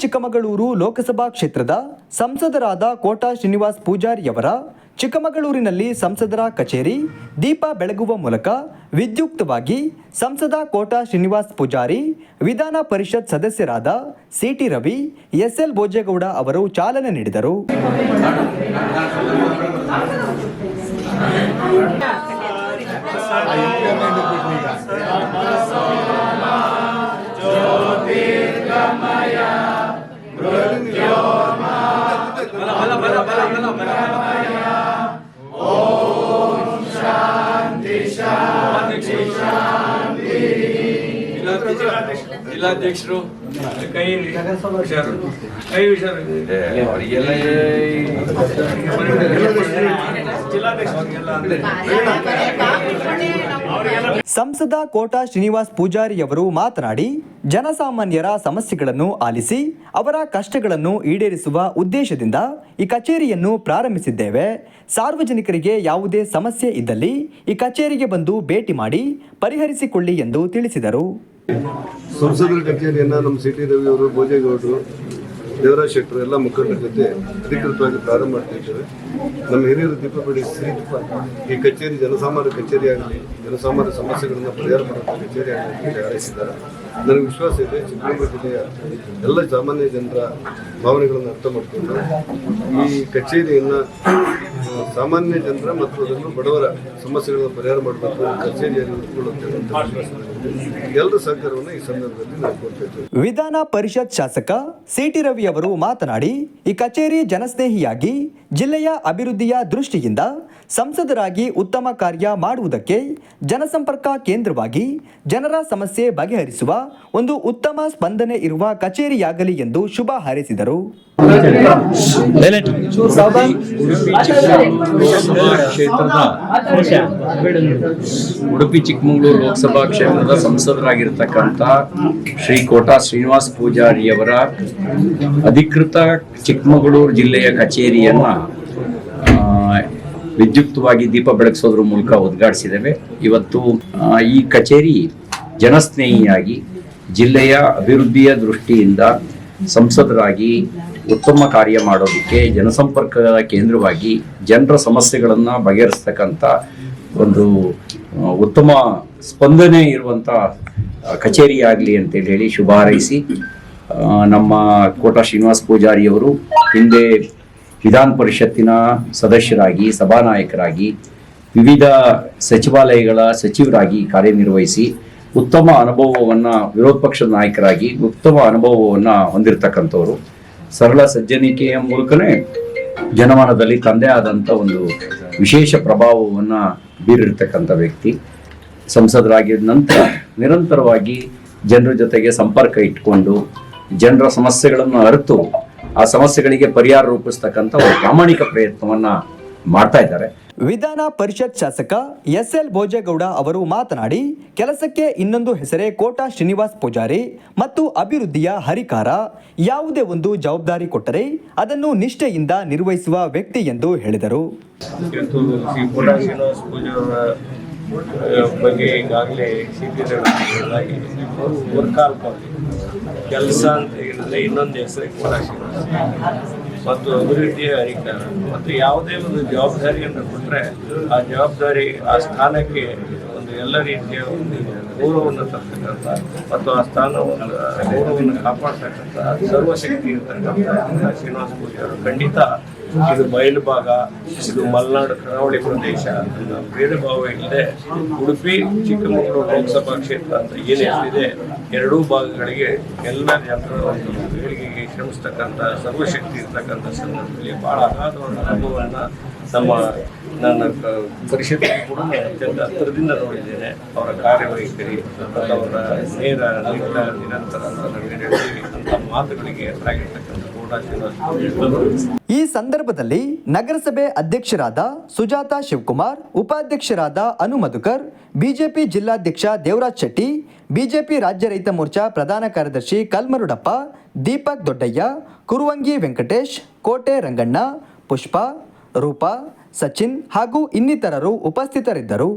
ಚಿಕ್ಕಮಗಳೂರು ಲೋಕಸಭಾ ಕ್ಷೇತ್ರದ ಸಂಸದರಾದ ಕೋಟಾ ಶ್ರೀನಿವಾಸ್ ಪೂಜಾರಿಯವರ ಚಿಕ್ಕಮಗಳೂರಿನಲ್ಲಿ ಸಂಸದರ ಕಚೇರಿ ದೀಪ ಬೆಳಗುವ ಮೂಲಕ ವಿದ್ಯುಕ್ತವಾಗಿ ಸಂಸದ ಕೋಟಾ ಶ್ರೀನಿವಾಸ್ ಪೂಜಾರಿ, ವಿಧಾನ ಪರಿಷತ್ ಸದಸ್ಯರಾದ ಸಿಟಿ ರವಿ, ಎಸ್ಎಲ್ ಭೋಜೇಗೌಡ ಅವರು ಚಾಲನೆ ನೀಡಿದರು. ಜಿಲ್ಲಾಧ್ಯಕ್ಷರು. ಕೈ ಹುಷಾರು ಕೈ ಹುಷಾರು ಇದೆ. ಅವರಿಗೆಲ್ಲ ಸಂಸದ ಕೋಟಾ ಶ್ರೀನಿವಾಸ್ ಪೂಜಾರಿಯವರು ಮಾತನಾಡಿ ಜನಸಾಮಾನ್ಯರ ಸಮಸ್ಯೆಗಳನ್ನು ಆಲಿಸಿ ಅವರ ಕಷ್ಟಗಳನ್ನು ಈಡೇರಿಸುವ ಉದ್ದೇಶದಿಂದ ಈ ಕಚೇರಿಯನ್ನು ಪ್ರಾರಂಭಿಸಿದ್ದೇವೆ. ಸಾರ್ವಜನಿಕರಿಗೆ ಯಾವುದೇ ಸಮಸ್ಯೆ ಇದ್ದಲ್ಲಿ ಈ ಕಚೇರಿಗೆ ಬಂದು ಭೇಟಿ ಮಾಡಿ ಪರಿಹರಿಸಿಕೊಳ್ಳಿ ಎಂದು ತಿಳಿಸಿದರು. ಸಂಸದರ ಕಚೇರಿಯನ್ನು ನಮ್ಮ ಸಿ ಟಿ ರವಿ ಅವರು, ಭೋಜೇಗೌಡರು, ದೇವರಾಜ್ ಶೆಟ್ಟರು ಎಲ್ಲ ಮುಖಂಡರ ಜೊತೆ ಅಧಿಕೃತವಾಗಿ ಪ್ರಾರಂಭ ಮಾಡ್ತಾ ಇದ್ದಾರೆ. ನಮ್ಮ ಹಿರಿಯರು ದೀಪ ಬೆಳೆಸಿ ಈ ಕಚೇರಿ ಜನಸಾಮಾನ್ಯ ಕಚೇರಿ ಜನಸಾಮಾನ್ಯ ಸಮಸ್ಯೆಗಳನ್ನು ಪರಿಹಾರ ಮಾಡುವಂಥ ಕಚೇರಿ ಆಗಲಿ ಹಾರೈಸಿದ್ದಾರೆ. ನನಗೆ ವಿಶ್ವಾಸ ಇದೆ, ಚಿತ್ರದುರ್ಗ ಜಿಲ್ಲೆಯ ಎಲ್ಲ ಸಾಮಾನ್ಯ ಜನರ ಭಾವನೆಗಳನ್ನು ಅರ್ಥ ಮಾಡಿಕೊಂಡು ಈ ಕಚೇರಿಯನ್ನು ಸಾಮಾನ್ಯ ಜನರ ಮತ್ತು ಅದನ್ನು ಬಡವರ ಸಮಸ್ಯೆಗಳನ್ನು ಪರಿಹಾರ ಮಾಡಬೇಕು ಕಚೇರಿಯಲ್ಲಿ ಎಲ್ಲರ ಸಹಕಾರವನ್ನು ಈ ಸಂದರ್ಭದಲ್ಲಿ ನಾವು ವಿಧಾನ ಪರಿಷತ್ ಶಾಸಕ ಸಿಟಿ ರವಿ ಅವರು ಮಾತನಾಡಿ, ಈ ಕಚೇರಿ ಜನಸ್ನೇಹಿಯಾಗಿ ಜಿಲ್ಲೆಯ ಅಭಿವೃದ್ಧಿಯ ದೃಷ್ಟಿಯಿಂದ ಸಂಸದರಾಗಿ ಉತ್ತಮ ಕಾರ್ಯ ಮಾಡುವುದಕ್ಕೆ ಜನಸಂಪರ್ಕ ಕೇಂದ್ರವಾಗಿ ಜನರ ಸಮಸ್ಯೆ ಬಗೆಹರಿಸುವ ಒಂದು ಉತ್ತಮ ಸ್ಪಂದನೆ ಇರುವ ಕಚೇರಿಯಾಗಲಿ ಎಂದು ಶುಭ ಹಾರೈಸಿದರು. ಕ್ಷೇತ್ರದ ಉಡುಪಿ ಚಿಕ್ಕಮಗಳೂರು ಲೋಕಸಭಾ ಕ್ಷೇತ್ರದ ಸಂಸದರಾಗಿರ್ತಕ್ಕಂಥ ಶ್ರೀ ಕೋಟಾ ಶ್ರೀನಿವಾಸ್ ಪೂಜಾರಿಯವರ ಅಧಿಕೃತ ಚಿಕ್ಕಮಗಳೂರು ಜಿಲ್ಲೆಯ ಕಚೇರಿಯನ್ನ ವಿದ್ಯುಕ್ತವಾಗಿ ದೀಪ ಬೆಳಗಿಸೋದ್ರ ಮೂಲಕ ಉದ್ಘಾಟಿಸಿದ್ದೇವೆ. ಇವತ್ತು ಈ ಕಚೇರಿ ಜನಸ್ನೇಹಿಯಾಗಿ ಜಿಲ್ಲೆಯ ಅಭಿವೃದ್ಧಿಯ ದೃಷ್ಟಿಯಿಂದ ಸಂಸದರಾಗಿ ಉತ್ತಮ ಕಾರ್ಯ ಮಾಡೋದಕ್ಕೆ ಜನಸಂಪರ್ಕದ ಕೇಂದ್ರವಾಗಿ ಜನರ ಸಮಸ್ಯೆಗಳನ್ನು ಬಗೆಹರಿಸ್ತಕ್ಕಂಥ ಒಂದು ಉತ್ತಮ ಸ್ಪಂದನೆ ಇರುವಂಥ ಕಚೇರಿ ಆಗಲಿ ಅಂತೇಳಿ ಹೇಳಿ ಶುಭ ಹಾರೈಸಿ ನಮ್ಮ ಕೋಟಾ ಶ್ರೀನಿವಾಸ್ ಪೂಜಾರಿಯವರು ಹಿಂದೆ ವಿಧಾನ ಪರಿಷತ್ತಿನ ಸದಸ್ಯರಾಗಿ, ಸಭಾನಾಯಕರಾಗಿ, ವಿವಿಧ ಸಚಿವಾಲಯಗಳ ಸಚಿವರಾಗಿ ಕಾರ್ಯನಿರ್ವಹಿಸಿ ಉತ್ತಮ ಅನುಭವವನ್ನು ವಿರೋಧ ಪಕ್ಷದ ನಾಯಕರಾಗಿ ಉತ್ತಮ ಅನುಭವವನ್ನು ಹೊಂದಿರತಕ್ಕಂಥವ್ರು. ಸರಳ ಸಜ್ಜನಿಕೆಯ ಮೂಲಕನೇ ಜನಮಾನದಲ್ಲಿ ತಂದೆ ಆದಂಥ ಒಂದು ವಿಶೇಷ ಪ್ರಭಾವವನ್ನು ಬೀರಿರ್ತಕ್ಕಂಥ ವ್ಯಕ್ತಿ. ಸಂಸದರಾಗಿದ್ದ ನಂತರ ನಿರಂತರವಾಗಿ ಜನರ ಜೊತೆಗೆ ಸಂಪರ್ಕ ಇಟ್ಕೊಂಡು ಜನರ ಸಮಸ್ಯೆಗಳನ್ನು ಅರಿತು ಆ ಸಮಸ್ಯೆಗಳಿಗೆ ಪರಿಹಾರ ರೂಪಿಸ್ತಕ್ಕಂಥ ಒಂದು ಪ್ರಾಮಾಣಿಕ ಪ್ರಯತ್ನವನ್ನು ಮಾಡ್ತಾ ಇದ್ದಾರೆ. ವಿಧಾನ ಪರಿಷತ್ ಶಾಸಕ ಎಸ್ ಎಲ್ ಭೋಜೇಗೌಡ ಅವರು ಮಾತನಾಡಿ, ಕೆಲಸಕ್ಕೆ ಇನ್ನೊಂದು ಹೆಸರೇ ಕೋಟಾ ಶ್ರೀನಿವಾಸ್ ಪೂಜಾರಿ ಮತ್ತು ಅಭಿವೃದ್ಧಿಯ ಹರಿಕಾರ. ಯಾವುದೇ ಒಂದು ಜವಾಬ್ದಾರಿ ಕೊಟ್ಟರೆ ಅದನ್ನು ನಿಷ್ಠೆಯಿಂದ ನಿರ್ವಹಿಸುವ ವ್ಯಕ್ತಿ ಎಂದು ಹೇಳಿದರು. ಕೆಲಸ ಅಂತ ಹೇಳಿದ್ರೆ ಇನ್ನೊಂದು ಶ್ರೀನಿವಾಸ. ಮತ್ತು ಅಭಿವೃದ್ಧಿಯ ಅಧಿಕಾರ ಮತ್ತು ಯಾವುದೇ ಒಂದು ಜವಾಬ್ದಾರಿಯನ್ನು ಕೊಟ್ಟರೆ ಆ ಜವಾಬ್ದಾರಿ ಆ ಸ್ಥಾನಕ್ಕೆ ಒಂದು ಎಲ್ಲ ರೀತಿಯ ಒಂದು ಗೌರವವನ್ನು ತರ್ತಕ್ಕಂಥ ಮತ್ತು ಆ ಸ್ಥಾನವನ್ನು ಗೌರವವನ್ನು ಕಾಪಾಡ್ತಕ್ಕಂಥ ಸರ್ವಶಕ್ತಿ ಇರ್ತಕ್ಕಂಥ ಶ್ರೀನಿವಾಸ ಪೂಜೆಯವರು ಖಂಡಿತ ಇದು ಮೈಲು ಭಾಗ, ಇದು ಮಲೆನಾಡು ಕರಾವಳಿ ಪ್ರದೇಶ ಬೇರೆ ಭೇದ ಭಾವ ಇಲ್ಲದೆ ಉಡುಪಿ, ಚಿಕ್ಕಮಗಳೂರು ಲೋಕಸಭಾ ಕ್ಷೇತ್ರ ಅಂತ ಏನು ಹೆಸರಿದೆ ಎರಡೂ ಭಾಗಗಳಿಗೆ ಎಲ್ಲ ಜನರ ಒಂದು ಏಳಿಗೆಗೆ ಶ್ರಮಿಸ್ತಕ್ಕಂಥ ಸರ್ವಶಕ್ತಿ ಇರ್ತಕ್ಕಂಥ ಸಂದರ್ಭದಲ್ಲಿ ಬಹಳ ಅಗಾಧವಾದ ಅನುಭವವನ್ನು ನಮ್ಮ ನನ್ನ ಪರಿಷತ್ತಿಗೆ ಕೂಡ ಅತ್ಯಂತ ಹತ್ತಿರದಿಂದ ನೋಡಿದ್ದೇನೆ. ಅವರ ಕಾರ್ಯವೈಖರಿ ಮತ್ತು ಅವರ ನೇರ ನಿರಂತರ ಅಂತ ಮಾತುಗಳಿಗೆ ಎದುರಾಗಿರ್ತಕ್ಕಂಥ ಈ ಸಂದರ್ಭದಲ್ಲಿ ನಗರಸಭೆ ಅಧ್ಯಕ್ಷರಾದ ಸುಜಾತ ಶಿವಕುಮಾರ್, ಉಪಾಧ್ಯಕ್ಷರಾದ ಅನು ಮಧುಕರ್ ಬಿಜೆಪಿ ಜಿಲ್ಲಾಧ್ಯಕ್ಷ ದೇವರಾಜ್ ಶೆಟ್ಟಿ, ಬಿಜೆಪಿ ರಾಜ್ಯ ರೈತ ಮೋರ್ಚಾ ಪ್ರಧಾನ ಕಾರ್ಯದರ್ಶಿ ಕಲ್ಮರುಡಪ್ಪ, ದೀಪಕ್ ದೊಡ್ಡಯ್ಯ, ಕುರುವಂಗಿ ವೆಂಕಟೇಶ್, ಕೋಟೆ ರಂಗಣ್ಣ, ಪುಷ್ಪ, ರೂಪಾ, ಸಚಿನ್ ಹಾಗೂ ಇನ್ನಿತರರು ಉಪಸ್ಥಿತರಿದ್ದರು.